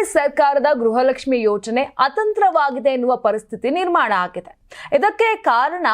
ಕಾಂಗ್ರೆಸ್ ಸರ್ಕಾರದ ಗೃಹಲಕ್ಷ್ಮಿ ಯೋಜನೆ ಅತಂತ್ರವಾಗಿದೆ ಎನ್ನುವ ಪರಿಸ್ಥಿತಿ ನಿರ್ಮಾಣ ಆಗಿದೆ. ಇದಕ್ಕೆ ಕಾರಣ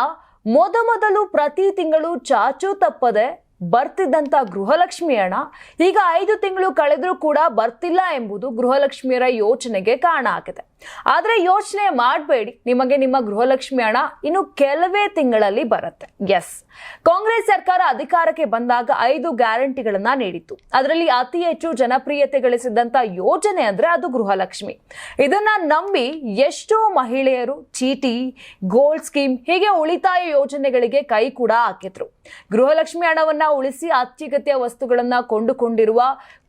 ಮೊದಮೊದಲು ಪ್ರತಿ ತಿಂಗಳು ಚಾಚು ತಪ್ಪದೆ ಬರ್ತಿದ್ದಂತ ಗೃಹಲಕ್ಷ್ಮಿ ಹಣ ಈಗ ಐದು ತಿಂಗಳು ಕಳೆದರೂ ಕೂಡ ಬರ್ತಿಲ್ಲ ಎಂಬುದು ಗೃಹಲಕ್ಷ್ಮಿಯರ ಯೋಚನೆಗೆ ಕಾರಣ ಆಗಿದೆ. ಆದರೆ ಯೋಚನೆ ಮಾಡಬೇಡಿ, ನಿಮಗೆ ನಿಮ್ಮ ಗೃಹಲಕ್ಷ್ಮಿ ಹಣ ಇನ್ನು ಕೆಲವೇ ತಿಂಗಳಲ್ಲಿ ಬರುತ್ತೆ. ಎಸ್ ಕಾಂಗ್ರೆಸ್ ಸರ್ಕಾರ ಅಧಿಕಾರಕ್ಕೆ ಬಂದಾಗ ಐದು ಗ್ಯಾರಂಟಿಗಳನ್ನ ನೀಡಿತ್ತು. ಅದರಲ್ಲಿ ಅತಿ ಹೆಚ್ಚು ಜನಪ್ರಿಯತೆ ಗಳಿಸಿದಂತ ಯೋಜನೆ ಅಂದ್ರೆ ಅದು ಗೃಹಲಕ್ಷ್ಮಿ. ಇದನ್ನ ನಂಬಿ ಎಷ್ಟೋ ಮಹಿಳೆಯರು ಚೀಟಿ ಗೋಲ್ಡ್ ಸ್ಕೀಮ್ ಹೀಗೆ ಉಳಿತಾಯ ಯೋಜನೆಗಳಿಗೆ ಕೈ ಕೂಡ ಹಾಕಿದ್ರು. ಗೃಹಲಕ್ಷ್ಮಿ ಹಣವನ್ನು ಉಳಿಸಿ ಅತ್ಯಗತ್ಯ ವಸ್ತುಗಳನ್ನ ಕೊಂಡುಕೊಂಡಿರುವ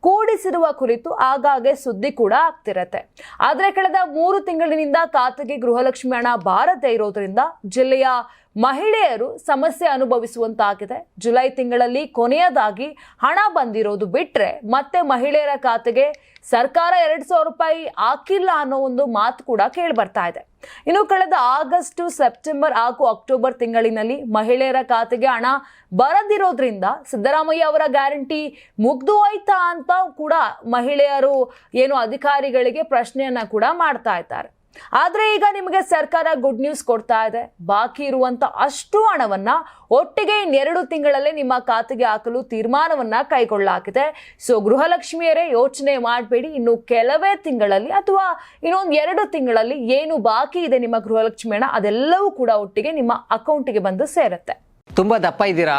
ಕೂಡಿಸಿರುವ ಕುರಿತು ಆಗಾಗ್ಗೆ ಸುದ್ದಿ ಕೂಡ ಆಗ್ತಿರತ್ತೆ. ಆದರೆ ಕಳೆದ ಮೂರು ತಿಂಗಳಿನಿಂದ ಖಾತೆಗೆ ಗೃಹಲಕ್ಷ್ಮಿ ಹಣ ಬಾರದೇ ಇರೋದ್ರಿಂದ ಜಿಲ್ಲೆಯ ಮಹಿಳೆಯರು ಸಮಸ್ಯೆ ಅನುಭವಿಸುವಂತಾಗಿದೆ. ಜುಲೈ ತಿಂಗಳಲ್ಲಿ ಕೊನೆಯದಾಗಿ ಹಣ ಬಂದಿರೋದು ಬಿಟ್ರೆ ಮತ್ತೆ ಮಹಿಳೆಯರ ಖಾತೆಗೆ ಸರ್ಕಾರ ಎರಡ್ ಸಾವಿರ ರೂಪಾಯಿ ಹಾಕಿಲ್ಲ ಅನ್ನೋ ಒಂದು ಮಾತು ಕೂಡ ಕೇಳಿ ಬರ್ತಾ ಇದೆ. ಇನ್ನು ಕಳೆದ ಆಗಸ್ಟ್, ಸೆಪ್ಟೆಂಬರ್ ಹಾಗೂ ಅಕ್ಟೋಬರ್ ತಿಂಗಳಿನಲ್ಲಿ ಮಹಿಳೆಯರ ಖಾತೆಗೆ ಹಣ ಬರದಿರೋದ್ರಿಂದ ಸಿದ್ದರಾಮಯ್ಯ ಅವರ ಗ್ಯಾರಂಟಿ ಮುಗ್ದು ಹೋಯ್ತಾ ಅಂತ ಕೂಡ ಮಹಿಳೆಯರು ಏನು ಅಧಿಕಾರಿಗಳಿಗೆ ಪ್ರಶ್ನೆಯನ್ನ ಕೂಡ ಮಾಡ್ತಾ ಇದ್ದಾರೆ. ಆದರೆ ಈಗ ನಿಮಗೆ ಸರ್ಕಾರ ಗುಡ್ ನ್ಯೂಸ್ ಕೊಡ್ತಾ ಇದೆ. ಬಾಕಿ ಇರುವಂಥ ಅಷ್ಟು ಹಣವನ್ನ ಒಟ್ಟಿಗೆ ಇನ್ನೆರಡು ತಿಂಗಳಲ್ಲೇ ನಿಮ್ಮ ಖಾತೆಗೆ ಹಾಕಲು ತೀರ್ಮಾನವನ್ನು ಕೈಗೊಳ್ಳಲಾಗಿದೆ. ಸೊ ಗೃಹಲಕ್ಷ್ಮಿಯರೇ ಯೋಚನೆ ಮಾಡಬೇಡಿ. ಇನ್ನು ಕೆಲವೇ ತಿಂಗಳಲ್ಲಿ ಅಥವಾ ಇನ್ನೊಂದು ಎರಡು ತಿಂಗಳಲ್ಲಿ ಏನು ಬಾಕಿ ಇದೆ ನಿಮ್ಮ ಗೃಹಲಕ್ಷ್ಮಿ ಅದೆಲ್ಲವೂ ಕೂಡ ಒಟ್ಟಿಗೆ ನಿಮ್ಮ ಅಕೌಂಟಿಗೆ ಬಂದು ಸೇರುತ್ತೆ. ತುಂಬಾ ದಪ್ಪ ಇದ್ದೀರಾ?